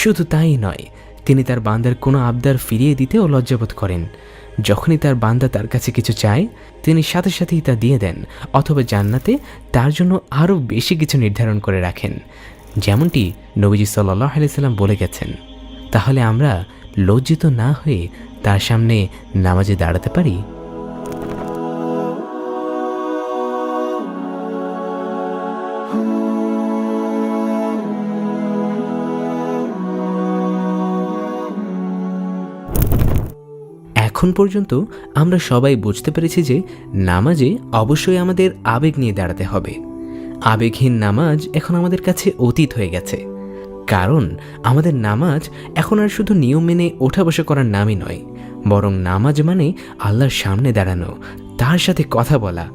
শুধু তাই নয়, তিনি তার বান্দার কোনো আবদার ফিরিয়ে দিতেও লজ্জাবোধ করেন। যখনই তার বান্দা তার কাছে কিছু চায়, তিনি সাথে সাথেই তা দিয়ে দেন, অথবা জান্নাতে তার জন্য আরও বেশি কিছু নির্ধারণ করে রাখেন। যেমনটি নবীজি সাল্লাহ আলাইসাল্লাম বলে গেছেন, তাহলে আমরা লজ্জিত না হয়ে তার সামনে নামাজে দাঁড়াতে পারি? এখন পর্যন্ত আমরা সবাই বুঝতে পেরেছি যে নামাজে অবশ্যই আমাদের আবেগ নিয়ে দাঁড়াতে হবে। আবেগহীন নামাজ এখন আমাদের কাছে অতীত হয়ে গেছে। কারণ আমাদের নামাজ এখন আর শুধু নিয়ম মেনে ওঠা বসা করার নামই নয়, বরং নামাজ মানে আল্লাহর সামনে দাঁড়ানো, তার সাথে কথা বলা।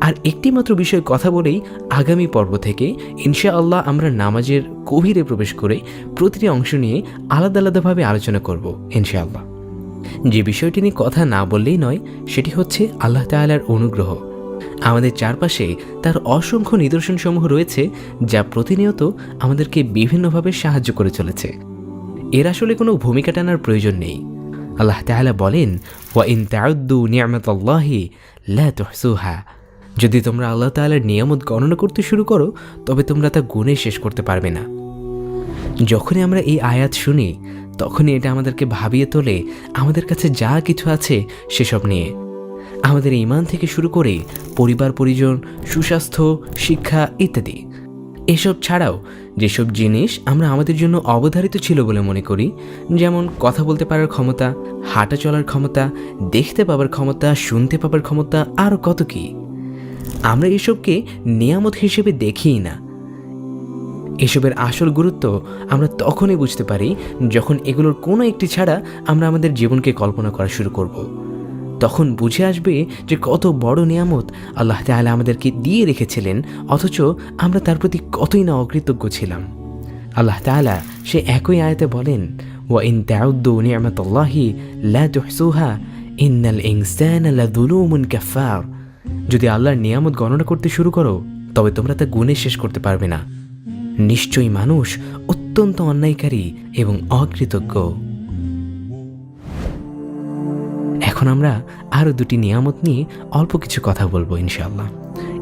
আর একটি মাত্র বিষয়ে কথা বলেই আগামী পর্ব থেকে ইনশা আল্লাহ আমরা নামাজের গভীরে প্রবেশ করে প্রতিটি অংশ নিয়ে আলাদা আলাদাভাবে আলোচনা করব, ইনশাআল্লাহ। যে বিষয়টি নিয়ে কথা না বললেই নয়, সেটি হচ্ছে আল্লাহ তাআলার অনুগ্রহ। আমাদের চারপাশে তার অসংখ্য নিদর্শনসমূহ রয়েছে, যা প্রতিনিয়ত আমাদেরকে বিভিন্নভাবে সাহায্য করে চলেছে। এর আসলে কোনো ভূমিকা টানার প্রয়োজন নেই। আল্লাহ তাআলা বলেন, ওয়া ইন তাউদ্দু নিয়ামাতাল্লাহি লা তুহসুহা। যদি তোমরা আল্লাহ তাআলার নিয়ামত গণনা করতে শুরু করো, তবে তোমরা তা গুণে শেষ করতে পারবে না। যখনই আমরা এই আয়াত শুনি তখনই এটা আমাদেরকে ভাবিয়ে তোলে, আমাদের কাছে যা কিছু আছে সেসব নিয়ে। আমাদের ইমান থেকে শুরু করে পরিবার, পরিজন, সুস্বাস্থ্য, শিক্ষা ইত্যাদি। এসব ছাড়াও যেসব জিনিস আমরা আমাদের জন্য অবধারিত ছিল বলে মনে করি, যেমন কথা বলতে পারার ক্ষমতা, হাঁটা চলার ক্ষমতা, দেখতে পাবার ক্ষমতা, শুনতে পাবার ক্ষমতা আরও কত কি। আমরা এসবকে নিয়ামত হিসেবে দেখিই না। এসবের আসল গুরুত্ব আমরা তখনই বুঝতে পারি যখন এগুলোর কোনো একটি ছাড়া আমরা আমাদের জীবনকে কল্পনা করা শুরু করব। তখন বুঝে আসবে যে কত বড় নিয়ামত আল্লাহ তাআলা আমাদেরকে দিয়ে রেখেছিলেন, অথচ আমরা তার প্রতি কতই না অকৃতজ্ঞ ছিলাম। আল্লাহ তাআলা সে একই আয়াতে বলেন ওয়া ইন তাউদ্দু নিয়ামাতাল্লাহি লা ইন্নাল ইনসানা যদি আল্লাহর নিয়ামত গণনা করতে শুরু করো, তবে তোমরা তা গুণে শেষ করতে পারবে না। নিশ্চয়ই মানুষ অত্যন্ত অন্যায়কারী এবং অকৃতজ্ঞ। এখন আমরা আরও দুটি নিয়ামত নিয়ে অল্প কিছু কথা বলব ইনশাআল্লাহ।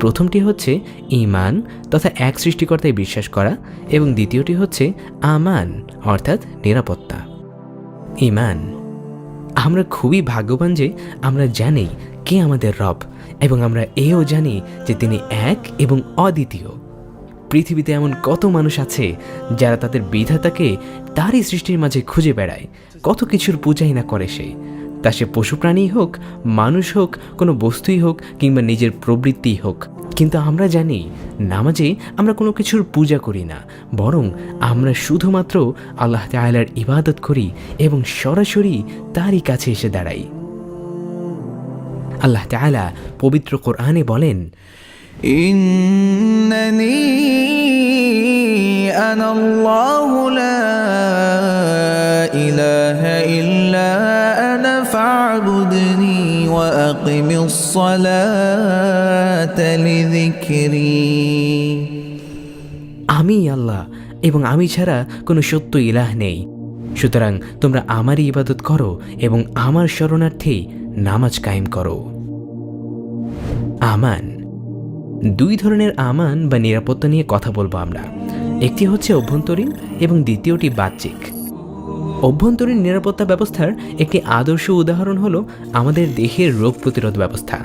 প্রথমটি হচ্ছে ইমান তথা এক সৃষ্টিকর্তায় বিশ্বাস করা এবং দ্বিতীয়টি হচ্ছে আমান, অর্থাৎ নিরাপত্তা। ইমান আমরা খুবই ভাগ্যবান যে আমরা জানি কে আমাদের রব এবং আমরা এও জানি যে তিনি এক এবং অদ্বিতীয়। পৃথিবীতে এমন কত মানুষ আছে যারা তাদের বিধাতাকে তারই সৃষ্টির মাঝে খুঁজে বেড়ায়। কত কিছুর পূজাই না করে সে। তা সে পশু প্রাণীই হোক, মানুষ হোক, কোনো বস্তুই হোক, কিংবা নিজের প্রবৃত্তিই হোক। কিন্তু আমরা জানি, নামাজে আমরা কোনো কিছুর পূজা করি না, বরং আমরা শুধুমাত্র আল্লাহ তাআলার ইবাদত করি এবং সরাসরি তারই কাছে এসে দাঁড়াই। আল্লাহ তাআলা পবিত্র কোরআনে বলেন إنني أنا الله لا إله إلا أنا فاعبدني وأقم الصلاة لذكري আমি আল্লাহ এবং আমি ছাড়া কোনো সত্য ইলাহ নেই সুতরাং তোমরা আমারই ইবাদত করো এবং আমার শরণার্থেই নামাজ কায়েম করো আমান দুই ধরনের আমান বা নিরাপত্তা নিয়ে কথা বলব আমরা। একটি হচ্ছে অভ্যন্তরীণ এবং দ্বিতীয়টি বাহ্যিক। অভ্যন্তরীণ নিরাপত্তা ব্যবস্থার একটি আদর্শ উদাহরণ হলো আমাদের দেহের রোগ প্রতিরোধ ব্যবস্থা।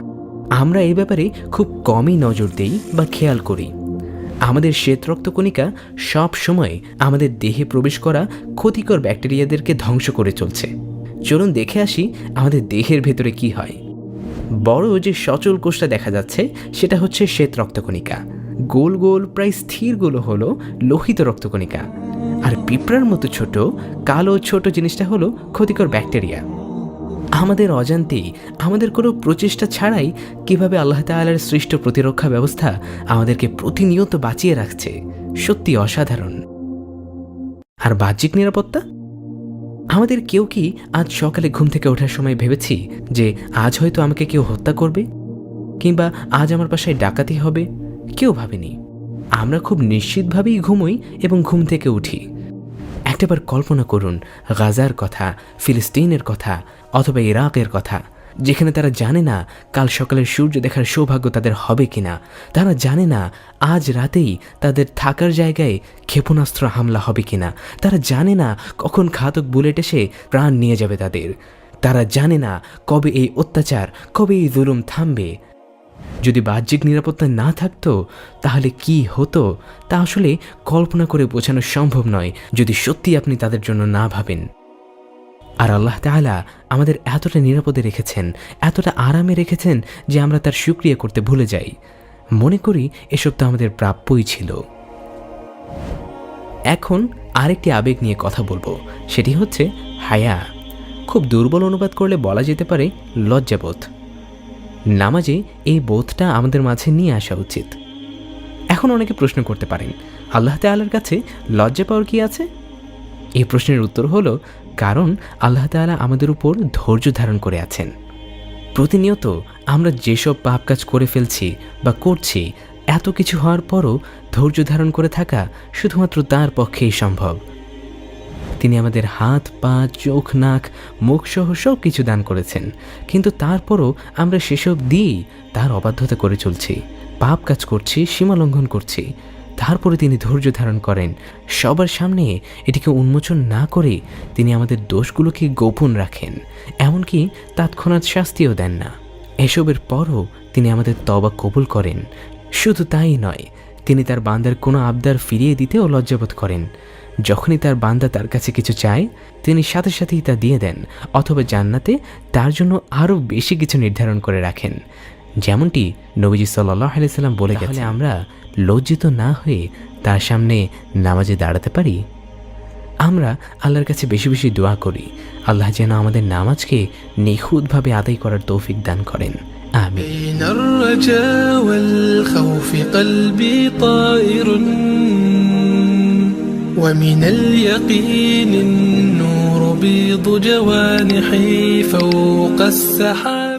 আমরা এই ব্যাপারে খুব কমই নজর দেই বা খেয়াল করি। আমাদের শ্বেত রক্তকণিকা সব সময় আমাদের দেহে প্রবেশ করা ক্ষতিকর ব্যাকটেরিয়াদেরকে ধ্বংস করে চলছে। চলুন দেখে আসি আমাদের দেহের ভেতরে কি হয়। বড় যে সচল কোষটা দেখা যাচ্ছে, সেটা হচ্ছে শ্বেত রক্তকণিকা। গোল গোল, প্রায় স্থিরগুলো হলো লোহিত রক্তকণিকা। আর পিঁপড়ার মতো ছোট, কালো ছোট জিনিসটা হলো ক্ষতিকর ব্যাকটেরিয়া। আমাদের অজান্তেই আমাদের কোনো প্রচেষ্টা ছাড়াই কীভাবে আল্লাহ তাআলার সৃষ্ট প্রতিরক্ষা ব্যবস্থা আমাদেরকে প্রতিনিয়ত বাঁচিয়ে রাখছে সত্যি অসাধারণ। আর বাহ্যিক নিরাপত্তা? আমাদের কেউ কি আজ সকালে ঘুম থেকে ওঠার সময় ভেবেছি যে আজ হয়তো আমাকে কেউ হত্যা করবে? কিংবা আজ আমার পাশায় ডাকাতি হবে? কেউ ভাবেনি। আমরা খুব নিশ্চিতভাবেই ঘুমোই এবং ঘুম থেকে উঠি। একটাবার কল্পনা করুন, গাজার কথা, ফিলিস্তিনের কথা, অথবা ইরাকের কথা। যেখানে তারা জানে না কাল সকালের সূর্য দেখার সৌভাগ্য তাদের হবে কিনা। তারা জানে না আজ রাতেই তাদের থাকার জায়গায় ক্ষেপণাস্ত্র হামলা হবে কিনা। তারা জানে না কখন ঘাতক বুলেট এসে প্রাণ নিয়ে যাবে তাদের। তারা জানে না কবে এই অত্যাচার, কবে এই জুলুম থামবে। যদি বাহ্যিক নিরাপত্তা না থাকতো, তাহলে কি হতো? তা আসলে কল্পনা করে বোঝানো সম্ভব নয়, যদি সত্যি আপনি তাদের জন্য না ভাবেন। আর আল্লাহ তাআলা আমাদের এতটা নিরাপদে রেখেছেন, এতটা আরামে রেখেছেন যে আমরা তার সুক্রিয়া করতে ভুলে যাই। মনে করি এসব তো আমাদের প্রাপ্যই ছিল। এখন আরেকটি আবেগ নিয়ে কথা বলব, সেটি হচ্ছে হায়া। খুব দুর্বল অনুবাদ করলে বলা যেতে পারে লজ্জাবোধ। নামাজে এই বোধটা আমাদের মাঝে নিয়ে আসা উচিত। এখন অনেকে প্রশ্ন করতে পারেন, আল্লাহ তাআলার কাছে লজ্জা পাওয়ার কি আছে? এই প্রশ্নের উত্তর হলো কারণ আল্লাহ তাআলা আমাদের উপর ধৈর্য ধারণ করে আছেন। প্রতিনিয়ত আমরা যেসব পাপ কাজ করে ফেলছি বা করছি, এত কিছু হওয়ার পরও ধৈর্য ধারণ করে থাকা শুধুমাত্র তার পক্ষেই সম্ভব। তিনি আমাদের হাত, পা, চোখ, নাক মুখ সহ সব কিছু দান করেছেন। কিন্তু তারপরও আমরা সেসব দিয়েই তার অবাধ্যতা করে চলছি। পাপ কাজ করছি, সীমা লঙ্ঘন করছি। তারপরে তিনি ধৈর্য ধারণ করেন। সবার সামনে এটিকে উন্মোচন না করে তিনি আমাদের দোষগুলোকে গোপন রাখেন, এমনকি তৎক্ষণাৎ শাস্তিও দেন না। এসবের পরও তিনি আমাদের তবা কবুল করেন। শুধু তাই নয়, তিনি তার বান্দার কোনো আবদার ফিরিয়ে দিতেও লজ্জাবোধ করেন। যখনই তার বান্দা তার কাছে কিছু চায়, তিনি সাথে সাথেই তা দিয়ে দেন, অথবা জান্নাতে তার জন্য আরও বেশি কিছু নির্ধারণ করে রাখেন। যেমনটি নবীজি সাল্লাহ আলাইসাল্লাম বলে গেলে আমরা লজ্জিত না হয়ে তার সামনে নামাজে দাঁড়াতে পারি আমরা আল্লাহর কাছে বেশি বেশি দোয়া করি আল্লাহ যেন আমাদের নামাজকে নিখুঁতভাবে আদায় করার তৌফিক দান করেন আমিন بين الرجاء والخوف قلبي طائر ومن اليقين النور بيض جوانحي فوق السحاب